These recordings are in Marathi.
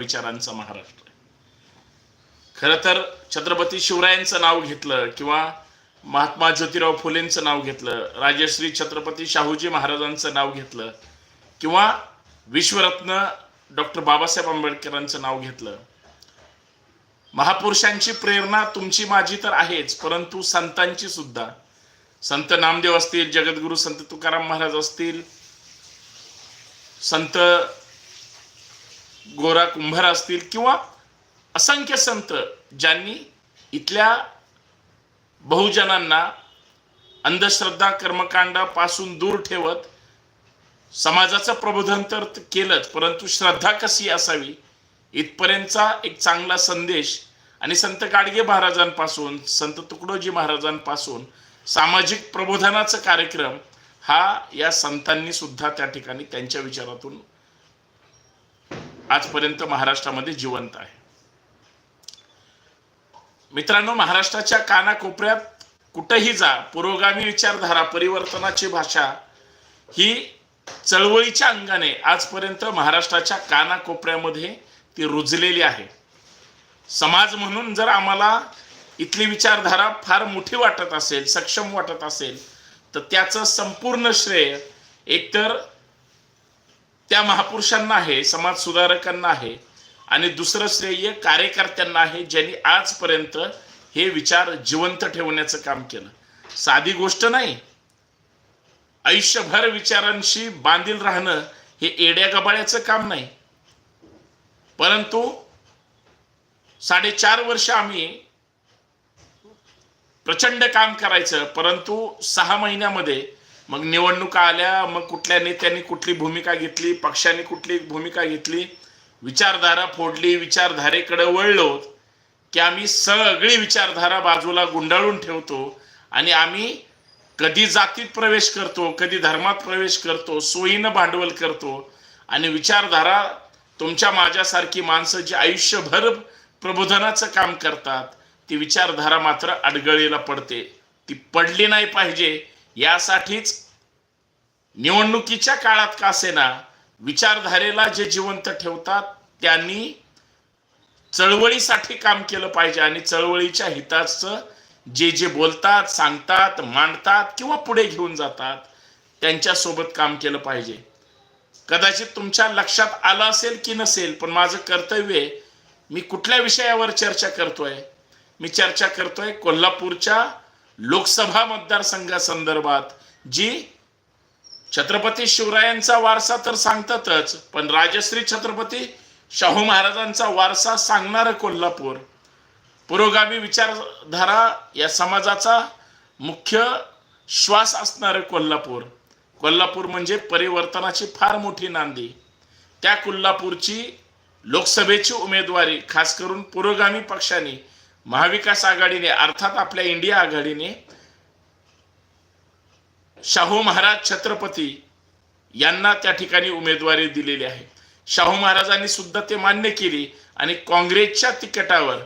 विचारांचा महाराष्ट्र खरं तर छत्रपती शिवरायांचं नाव घेतलं किंवा महात्मा ज्योतिराव फुलेंचं नाव घेतलं राजश्री छत्रपती शाहूजी महाराजांचं नाव घेतलं किंवा विश्वरत्न डॉक्टर बाबासाहेब आंबेडकरांचं नाव घेतलं. महापुरुषांची प्रेरणा तुमची माझी तर आहेच परंतु संतांची सुद्धा. संत नामदेव असतील जगद्गुरू संत तुकाराम महाराज असतील संत गोरा कुंभार असतील किंवा असंख्य संत ज्यांनी इथल्या बहुजनांना अंधश्रद्धा कर्मकांडापासून दूर ठेवत समाजाचं प्रबोधन तर केलंच परंतु श्रद्धा कशी असावी? इथपर्यंतचा एक चांगला संदेश आणि संत गाडगे महाराजांपासून संत तुकडोजी महाराजांपासून सामाजिक प्रबोधनाचा कार्यक्रम हा या संतांनी सुद्धा त्या ठिकाणी त्यांच्या विचारातून आजपर्यंत महाराष्ट्रामध्ये जिवंत आहे. मित्रांनो महाराष्ट्राच्या कानाकोपऱ्यात कुठेही जा पुरोगामी विचारधारा परिवर्तनाची भाषा ही चळवळीच्या अंगाने आजपर्यंत महाराष्ट्राच्या कानाकोपऱ्यामध्ये ती रुजलेली आहे. समाज म्हणून जर आम्हाला इथली विचारधारा फार मोठी वाटत असेल सक्षम वाटत असेल तर त्याचं संपूर्ण श्रेय एकतर त्या महापुरुषांना आहे समाज सुधारकांना आहे आणि दुसरं श्रेय कार्यकर्त्यांना आहे ज्यांनी आजपर्यंत हे विचार जिवंत ठेवण्याचं काम केलं. साधी गोष्ट नाही. आयुष्यभर विचारांशी बांधील राहणं हे एड्या गबाळ्याचं काम नाही. परंतु साडेचार वर्ष आम्ही प्रचंड काम करायचं परंतु सहा महिन्यामध्ये मग निवडणुका आल्या मग कुठल्या नेत्यांनी कुठली भूमिका घेतली पक्षाने कुठली भूमिका घेतली विचारधारा फोडली विचारधारेकडे वळलो की आम्ही सगळी विचारधारा बाजूला गुंडाळून ठेवतो आणि आम्ही कधी जातीत प्रवेश करतो कधी धर्मात प्रवेश करतो सोयीनं भांडवल करतो आणि विचारधारा तुमच्या माझ्यासारखी माणसं जी आयुष्यभर प्रबोधनाचं काम करतात ती विचारधारा मात्र अडगळीला पडते. ती पडली नाही पाहिजे यासाठीच निवडणुकीच्या काळात का असेना विचारधारेला जे जिवंत ठेवतात त्यांनी चळवळीसाठी काम केलं पाहिजे आणि चळवळीच्या हिताचं जे जे बोलतात सांगतात मांडतात किंवा पुढे घेऊन जातात त्यांच्यासोबत काम केलं पाहिजे. कदाचित तुमच्या लक्षात आलं असेल की नसेल पण माझं कर्तव्य आहे मी कुठल्या विषयावर चर्चा करतोय? मी चर्चा करतोय कोल्हापूरच्या लोकसभा मतदारसंघासंदर्भात जी छत्रपती शिवरायांचा वारसा तर सांगतातच पण राजश्री छत्रपती शाहू महाराजांचा वारसा सांगणारं कोल्हापूर. पुरोगामी विचारधारा या समाजाचा मुख्य श्वास असणारं कोल्हापूर. कोल्हापूर म्हणजे परिवर्तनाची फार मोठी नांदी. त्या कोल्हापूरची लोकसभेची उमेदवारी खास करून पुरोगामी पक्षाने महाविकास आघाडीने अर्थात आपल्या इंडिया आघाडीने शाहू महाराज छत्रपती यांना त्या ठिकाणी उमेदवारी दिलेली आहे. शाहू महाराजांनी सुद्धा ते मान्य केली आणि काँग्रेसच्या तिकिटावर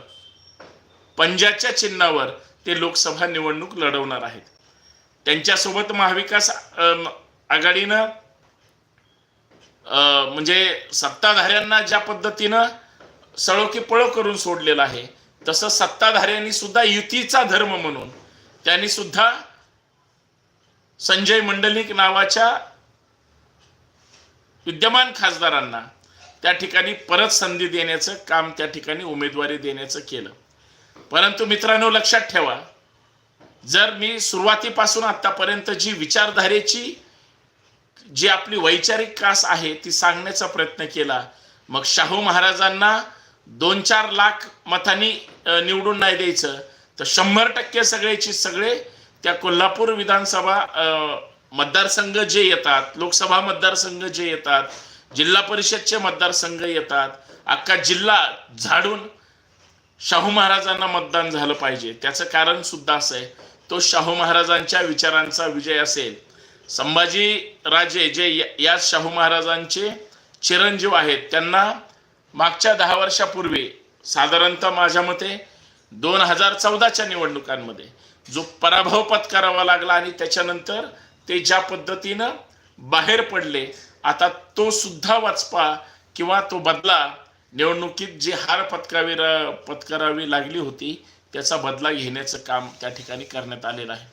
पंजाच्या चिन्हावर ते लोकसभा निवडणूक लढवणार आहेत. त्यांच्यासोबत महाविकास आघाडीनं म्हणजे सत्ताधाऱ्यांना ज्या पद्धतीनं सळोकी पळो करून सोडलेलं आहे तसं सत्ताधाऱ्यांनी सुद्धा युतीचा धर्म म्हणून त्यांनी सुद्धा संजय मंडलिक नावाच्या विद्यमान खासदारांना त्या ठिकाणी परत संधी देण्याचं काम त्या ठिकाणी उमेदवारी देण्याचं केलं. परंतु मित्रांनो लक्षात ठेवा जर मी सुरुवातीपासून आतापर्यंत जी विचारधारेची जी आपली वैचारिक कास आहे ती सांगण्याचा प्रयत्न केला मग शाहू महाराजांना दोन चार लाख मतांनी निवडून नाही द्यायचं तर शंभर टक्के सगळेची सगळे त्या कोल्हापूर विधानसभा मतदारसंघ जे येतात लोकसभा मतदारसंघ जे येतात जिल्हा परिषदचे मतदारसंघ येतात अख्खा जिल्हा झाडून शाहू महाराजांना मतदान झालं पाहिजे. त्याचं कारण सुद्धा असं आहे. तो शाहू महाराजांच्या विचारांचा विजय असेल. संभाजी राजे जे या शाहू महाराजांचे चिरंजीव आहेत त्यांना मागच्या दहा वर्षापूर्वी साधारणतः माझ्या मते दोन हजार चौदाच्या निवडणुकांमध्ये जो पराभव पत्करावा लागला आणि त्याच्यानंतर ते ज्या पद्धतीनं बाहेर पडले आता तो सुद्धा वाचपा किंवा तो बदला निवडणुकीत जी हार पत्करावी पत्करावी लागली होती त्याचा बदला घेण्याचं काम त्या ठिकाणी करण्यात आलेलं आहे.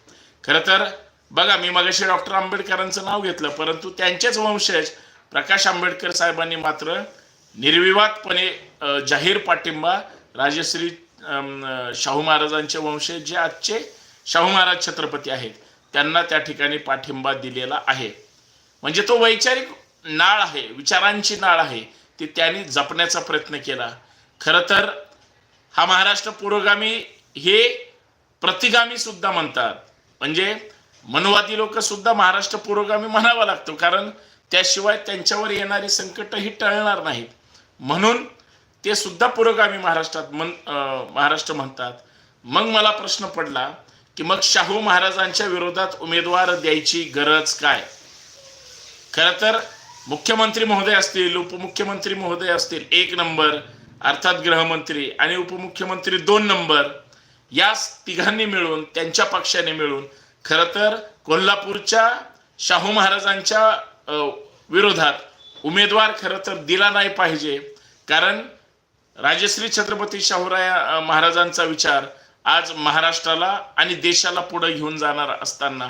खरं तर बघा मी मगाशी डॉक्टर आंबेडकरांचं नाव घेतलं परंतु त्यांचेच वंशज प्रकाश आंबेडकर साहेबांनी मात्र निर्विवादपणे जाहीर पाठिंबा राजश्री शाहू महाराजांचे वंशज जे आजचे शाहू महाराज छत्रपती आहेत. त्यांना त्या ठिकाणी पाठिंबा दिलेला आहे. म्हणजे तो वैचारिक नाळ आहे विचारांची नाळ आहे ती त्यांनी जपण्याचा प्रयत्न केला. खरं तर हा महाराष्ट्र पुरोगामी हे प्रतिगामी सुद्धा म्हणतात. म्हणजे मनवादी लोक सुद्धा महाराष्ट्र पुरोगामी म्हणावा लागतो. कारण त्याशिवाय त्यांच्यावर येणारी संकट ही टळणार नाहीत. म्हणून ते सुद्धा पुरोगामी महाराष्ट्रात मन महाराष्ट्र म्हणतात. मग मला प्रश्न पडला की मग शाहू महाराजांच्या विरोधात उमेदवार द्यायची गरज काय? खरं तर मुख्यमंत्री महोदय असतील उपमुख्यमंत्री महोदय असतील एक नंबर अर्थात गृहमंत्री आणि उपमुख्यमंत्री दोन नंबर या तिघांनी मिळून त्यांच्या पक्षाने मिळून खरं तर कोल्हापूरच्या शाहू महाराजांच्या विरोधात उमेदवार खरं तर दिला नाही पाहिजे. कारण राजश्री छत्रपती शाहूराया महाराजांचा विचार आज महाराष्ट्राला आणि देशाला पुढे घेऊन जाणार असताना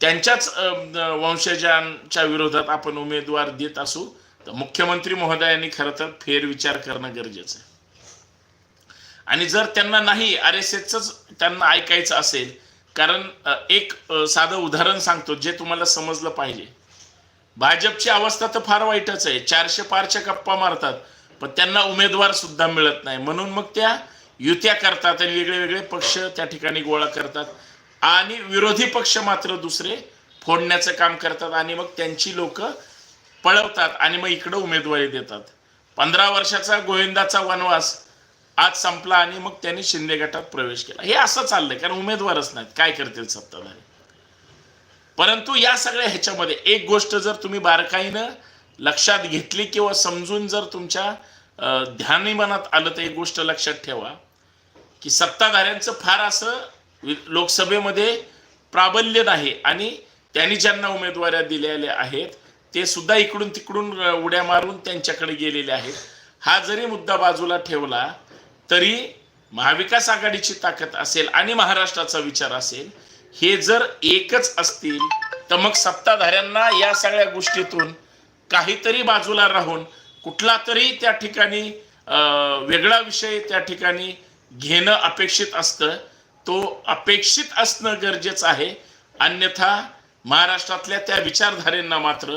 त्यांच्याच वंशजांच्या विरोधात आपण उमेदवार देत असू तर मुख्यमंत्री महोदयांनी खरं तर फेरविचार करणं गरजेचं आहे. आणि जर त्यांना नाही आर एस एसच त्यांना ऐकायचं असेल कारण एक साधं उदाहरण सांगतो जे तुम्हाला समजलं पाहिजे. भाजपची अवस्था तर फार वाईटच आहे चारशे पारच्या गप्पा मारतात पण त्यांना उमेदवार सुद्धा मिळत नाही. म्हणून मग त्या युत्या करतात आणि वेगळे वेगळे पक्ष त्या ठिकाणी गोळा करतात. आणि विरोधी पक्ष मात्र दुसरे फोडण्याचं काम करतात आणि मग त्यांची लोक पळवतात आणि मग इकडं उमेदवारी देतात. पंधरा वर्षाचा गोविंदाचा वनवास आज संपला आणि मग त्यांनी शिंदे गटात प्रवेश केला. हे असं चाललंय कारण उमेदवारच नाहीत. काय करतील सत्ताधारी? परंतु या सगळ्या ह्याच्यामध्ये एक गोष्ट जर तुम्ही बारकाईनं लक्षात घेतली किंवा समजून जर तुमच्या ध्यानी मनात आलं तर एक गोष्ट लक्षात ठेवा. की सत्ताधाऱ्यांचं फार असं लोकसभेमध्ये प्राबल्य नाही आणि त्यांनी ज्यांना उमेदवाऱ्या दिलेल्या आहेत ते सुद्धा इकडून तिकडून उड्या मारून त्यांच्याकडे गेलेले आहेत. हा जरी मुद्दा बाजूला ठेवला तरी महाविकास आघाडीची ताकद असेल आणि महाराष्ट्राचा विचार असेल हे जर एकच असतील तर मग सत्ताधाऱ्यांना या सगळ्या गोष्टीतून काहीतरी बाजूला राहून कुठला तरी त्या ठिकाणी वेगळा विषय त्या ठिकाणी घेणं अपेक्षित असतं. तो अपेक्षित असणं गरजेचं आहे. अन्यथा महाराष्ट्रातल्या त्या विचारधारेंना मात्र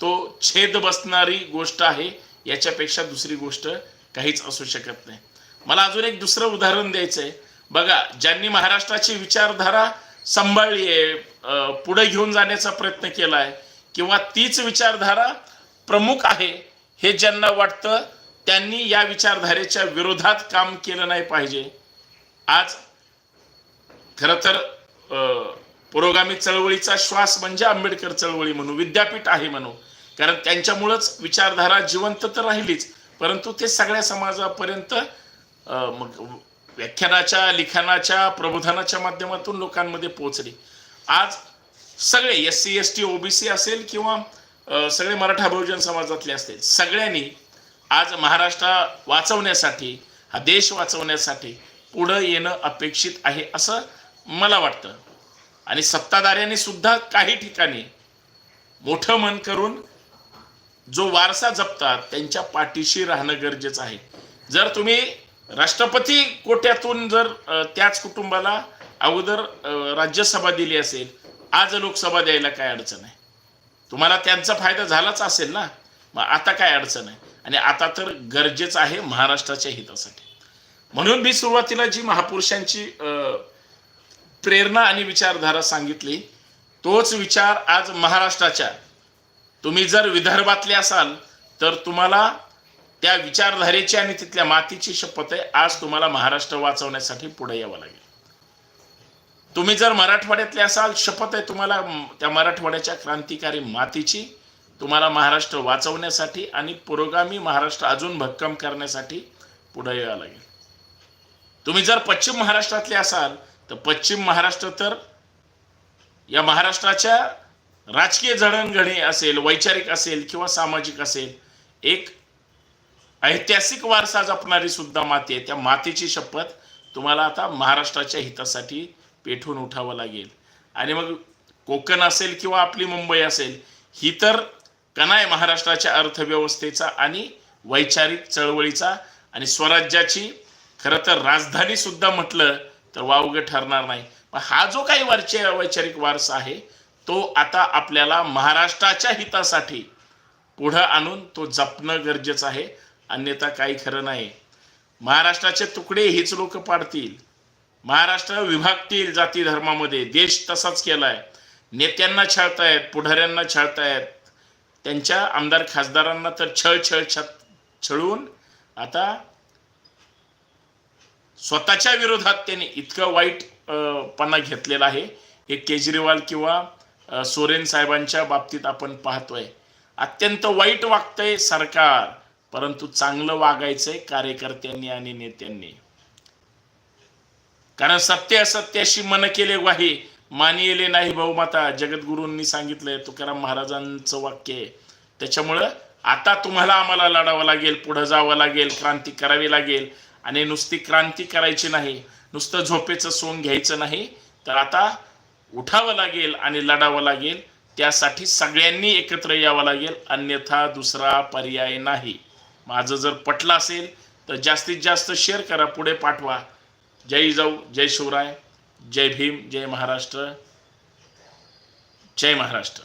तो छेद बसणारी गोष्ट आहे. याच्यापेक्षा दुसरी गोष्ट काहीच असू शकत नाही. मला अजून एक दुसरं उदाहरण द्यायचं आहे बघा ज्यांनी महाराष्ट्राची विचारधारा सांभाळली आहे पुढे घेऊन जाण्याचा प्रयत्न केला आहे किंवा तीच विचारधारा प्रमुख आहे हे ज्यांना वाटतं त्यांनी या विचारधारेच्या विरोधात काम केलं नाही पाहिजे. आज खरं तर अं, पुरोगामी चळवळीचा श्वास म्हणजे आंबेडकर चळवळी म्हणू विद्यापीठ आहे म्हणू. कारण त्यांच्यामुळंच विचारधारा जिवंत तर राहिलीच परंतु ते सगळ्या समाजापर्यंत मग व्याख्यानाच्या लिखाणाच्या प्रबोधनाच्या माध्यमातून लोकांमध्ये पोहोचली. आज सगळे S C S T OBC असेल किंवा सगळे मराठा बहुजन समाजातले असतील सगळ्यांनी आज महाराष्ट्र वाचवण्यासाठी हा देश वाचवण्यासाठी पुढं येणं अपेक्षित आहे असं मला वाटतं. आणि सत्ताधाऱ्यांनी सुद्धा काही ठिकाणी मोठं मन करून जो वारसा जपतात त्यांच्या पाठीशी राहणं गरजेचं आहे. जर तुम्ही राष्ट्रपती कोट्यातून जर त्याच कुटुंबाला अगोदर राज्यसभा दिली असेल आज लोकसभा द्यायला काय अडचण आहे? तुम्हाला त्यांचा फायदा झालाच असेल ना? मग आता काय अडचण आहे? आणि आता तर गरजेचं आहे महाराष्ट्राच्या हितासाठी. म्हणून मी सुरुवातीला जी महापुरुषांची प्रेरणा आणि विचारधारा सांगितली तोच विचार आज महाराष्ट्राच्या. तुम्ही जर विदर्भातले असाल तर तुम्हाला त्या विचारधारेची आणि तिथल्या मातीची शपथ आहे आज तुम्हाला महाराष्ट्र वाचवण्यासाठी पुढे यावं लागेल. तुम्ही जर मराठवाड्यातले असाल शपथ आहे तुम्हाला त्या मराठवाड्याच्या क्रांतिकारी मातीची. तुम्हाला महाराष्ट्र वाचवण्यासाठी आणि पुरोगामी महाराष्ट्र अजून भक्कम करण्यासाठी पुढे यावं लागेल. तुम्ही जर पश्चिम महाराष्ट्रातले असाल तर पश्चिम महाराष्ट्र तर या महाराष्ट्राच्या राजकीय जडणघडणी असेल वैचारिक असेल किंवा सामाजिक असेल एक ऐतिहासिक वारसा जपणारी सुद्धा माती आहे. त्या मातीची शपथ तुम्हाला आता महाराष्ट्राच्या हितासाठी पेठून उठावं लागेल. आणि मग कोकण असेल किंवा आपली मुंबई असेल ही तर कणा आहे महाराष्ट्राच्या अर्थव्यवस्थेचा आणि वैचारिक चळवळीचा आणि स्वराज्याची खरं तर राजधानी सुद्धा म्हटलं तर वावगं ठरणार नाही. पण हा जो काही वरचे वैचारिक वारसा आहे तो आता आपल्याला महाराष्ट्राच्या हितासाठी पुढं आणून तो जपणं गरजेचं आहे. अन्यथा काही खरं नाही. महाराष्ट्राचे तुकडे हीच लोक पाडतील. महाराष्ट्र विभागतील जाती धर्मामध्ये देश तसाच केलाय. नेत्यांना छळतायत पुढाऱ्यांना छळतायत. त्यांच्या आमदार खासदारांना तर छळ छळ छत छळून आता स्वतःच्या विरोधात त्यांनी इतकं वाईट पणा घेतलेला आहे. हे केजरीवाल किंवा सोरेन साहेबांच्या बाबतीत आपण पाहतोय. अत्यंत वाईट वागतंय सरकार परंतु चांगलं वागायचंय कार्यकर्त्यांनी आणि नेत्यांनी. कारण सत्य असत्याशी मन केले ग्वाही मानिले नाही बहुमाता जगद्गुरूंनी सांगितलंय तुकाराम महाराजांचं वाक्य आहे. त्याच्यामुळं आता तुम्हाला आम्हाला लढावं लागेल पुढं जावं लागेल क्रांती करावी लागेल. आणि नुसती क्रांती करायची नाही नुसतं झोपेचं सोंग घ्यायचं नाही तर आता उठावं लागेल आणि लढावं लागेल. त्यासाठी सगळ्यांनी एकत्र यावं लागेल अन्यथा दुसरा पर्याय नाही. माझं जर पटलं असेल तर जास्तीत जास्त शेअर करा पुढे पाठवा. जय जाऊ जय शिवराय. जय भीम जय महाराष्ट्र जय महाराष्ट्र.